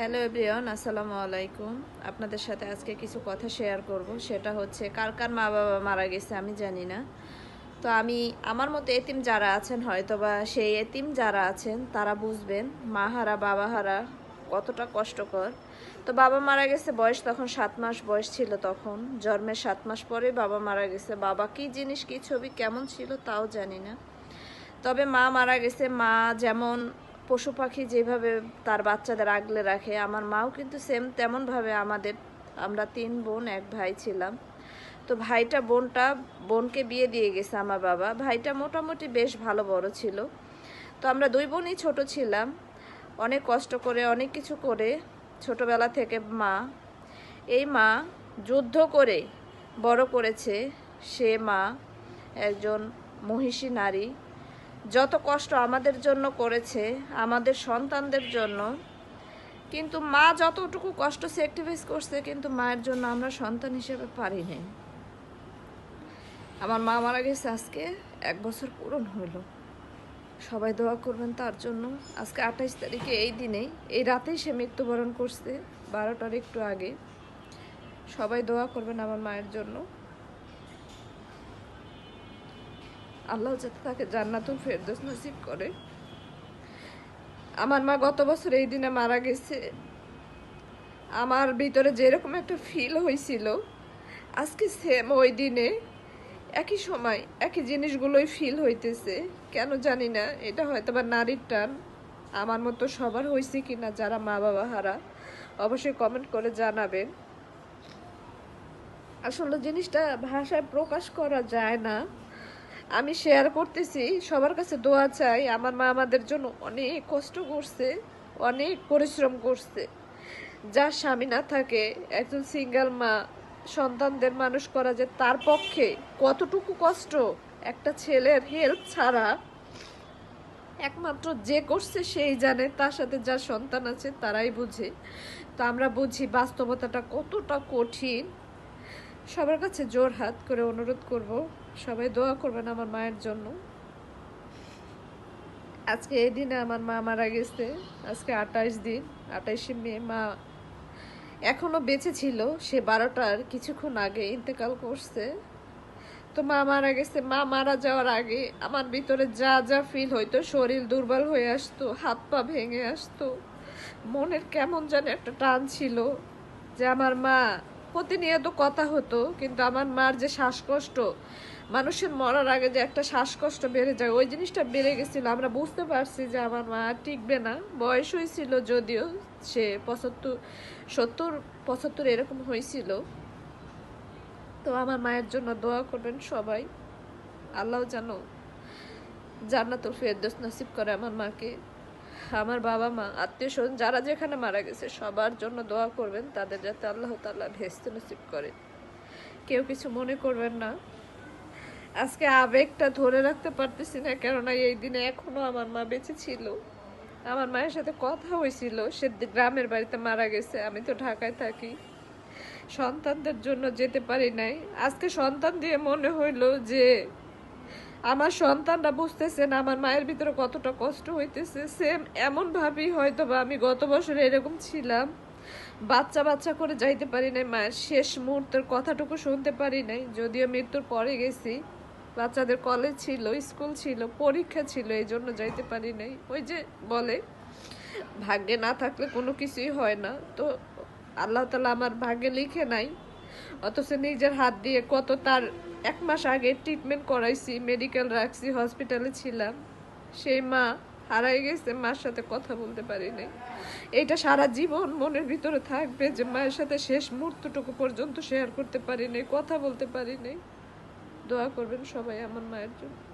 Hello everyone, আসসালামু আলাইকুম। আপনাদের সাথে আজকে কিছু কথা শেয়ার করব। সেটা হচ্ছে, কার কার মা বাবা মারা গেছে আমি জানি না। তো আমি, আমার মতো এতিম যারা আছেন হয়তো বা সেই এতিম যারা আছেন, তারা বুঝবেন, মা হারা, বাবা হারা কতটা কষ্টকর। তো বাবা মারা গেছে বয়স তখন সাত মাস বয়স ছিল তখন। জন্মের সাত মাস পরে বাবা মারা গেছে। বাবা কি জিনিস, কি ছবি, কেমন ছিল তাও জানি না। তবে মা মারা গেছে। মা যেমন পশু পাখি যেভাবে তার বাচ্চাদের আগলে রাখে, আমার মাও কিন্তু সেম তেমনভাবে আমাদের, আমরা তিন বোন, এক ভাই ছিলাম। তো ভাইটা বোনটা, বোনকে বিয়ে দিয়ে গেছে আমার বাবা। ভাইটা মোটামুটি বেশ ভালো বড় ছিল। তো আমরা দুই বোনই ছোট ছিলাম। অনেক কষ্ট করে, অনেক কিছু করে, ছোটবেলা থেকে মা, এই মা যুদ্ধ করে বড় করেছে। সে মা একজন মহিষী নারী। যত কষ্ট আমাদের জন্য করেছে, আমাদের সন্তানদের জন্য, কিন্তু মা যতটুকু কষ্ট স্যাক্রিফাইস করছে, কিন্তু মায়ের জন্য আমরা সন্তান হিসেবে পারি নাই আমার মা মারা গেছে আজকে, এক বছর পূরণ হইল। সবাই দোয়া করবেন তার জন্য। আজকে আঠাইশ তারিখে এই দিনেই, এই রাতেই সে মৃত্যুবরণ করছে, বারোটার একটু আগে। সবাই দোয়া করবেন আমার মায়ের জন্য। আল্লাহ যাতে তাকে জান্নাতুল ফেরদৌস নসিব করে। আমার মা গত বছর এই দিনে মারা গেছে। আমার ভিতরে যেরকম একটা ফিল হয়েছিল আজকে সেম ওই দিনে। একই সময় একই জিনিসগুলোই ফিল হইতেছে। কেন জানি না, এটা হয়তো বা নারীর টান। আমার মতো সবার হয়েছে কি না যারা মা বাবা হারা, অবশ্যই কমেন্ট করে জানাবেন। আসলে জিনিসটা ভাষায় প্রকাশ করা যায় না। আমি শেয়ার করতেছি, সবার কাছে দোয়া চাই, আমার মা আমাদের জন্য অনেক কষ্ট করছে, অনেক পরিশ্রম করছে। যার স্বামী না থাকে, একজন সিঙ্গেল মা, সন্তানদের মানুষ করা যে তার পক্ষে কতটুকু কষ্ট, একটা ছেলের হেল্প ছাড়া একমাত্র যে করছে সেই জানে, তার সাথে যার সন্তান আছে তারাই বুঝে। তো আমরা বুঝি বাস্তবতাটা কতটা কঠিন। সবার কাছে জোর হাত করে অনুরোধ করব, সবাই দোয়া করবেন আমার মায়ের জন্য। আজকে এই দিনে আমার মা মারা গেছে, আজকে আঠাইশ দিন আঠাইশে মে, মা এখনও বেঁচে ছিল, সে বারোটার কিছুক্ষণ আগে ইন্তেকাল করছে। তো মা মারা গেছে, মা মারা যাওয়ার আগে আমার ভিতরে যা যা ফিল হইতো, শরীর দুর্বল হয়ে আসতো, হাত পা ভেঙে আসতো। মনের কেমন যেন একটা টান ছিল যে আমার মা প্রতিনিয়ত কথা হতো, কিন্তু আমার মার যে শ্বাসকষ্ট, মানুষের মরার আগে যে একটা শ্বাসকষ্ট বেড়ে যায়, ওই জিনিসটা বেড়ে গেছিল। আমরা বুঝতে পারছি যে আমার মা টিকবে না। বয়স হয়েছিল যদিও সে পঁচাত্তর, সত্তর, পঁচাত্তর এরকম হয়েছিল। তো আমার মায়ের জন্য দোয়া করবেন সবাই। আল্লাহ জানো জান্নাতুল ফেরদৌস নাসিব করে আমার মাকে। আমার বাবা মা, আত্মীয় স্বজন যারা যেখানে মারা গেছে, সবার জন্য দোয়া করবেন, তাদের যাতে আল্লাহ তাল্লাহ ভেস্ত নসিব করে। কেউ কিছু মনে করবেন না। আজকে আবেগটা ধরে রাখতে পারতেছি না, কেননা এই দিনে এখনও আমার মা বেঁচে ছিল। আমার মায়ের সাথে কথা হয়েছিল, সে গ্রামের বাড়িতে মারা গেছে, আমি তো ঢাকায় থাকি। সন্তানদের জন্য যেতে পারি নাই। আজকে সন্তান দিয়ে মনে হইল যে আমার সন্তানরা বুঝতেছেন আমার মায়ের ভিতরে কতটা কষ্ট হইতেছে। সেম এমন ভাবেই হয়তো বা আমি গত বছর এরকম ছিলাম। বাচ্চা বাচ্চা করে যাইতে পারি নাই, মায়ের শেষ মুহূর্তের কথাটুকু শুনতে পারি নাই। যদিও মৃত্যুর পরে গেছি। বাচ্চাদের কলেজ ছিল স্কুল ছিল, পরীক্ষা ছিল, এই জন্য যাইতে পারি নাই। ওই যে বলে, ভাগ্যে না থাকলে কোনো কিছুই হয় না। তো আল্লাহ তালা আমার ভাগ্যে লিখে নাই। অথচ নিজের হাত দিয়ে কত তার এক মাস আগে ট্রিটমেন্ট করাইছি মেডিকেল রাখছি হসপিটালে ছিলাম। সেই মা হারাই গেছে, মার সাথে কথা বলতে পারি নাই। এইটা সারা জীবন মনের ভিতরে থাকবে যে মায়ের সাথে শেষ মুহূর্তটুকু পর্যন্ত শেয়ার করতে পারি নাই, কথা বলতে পারি নাই। দোয়া করবেন সবাই আমার মায়ের জন্য।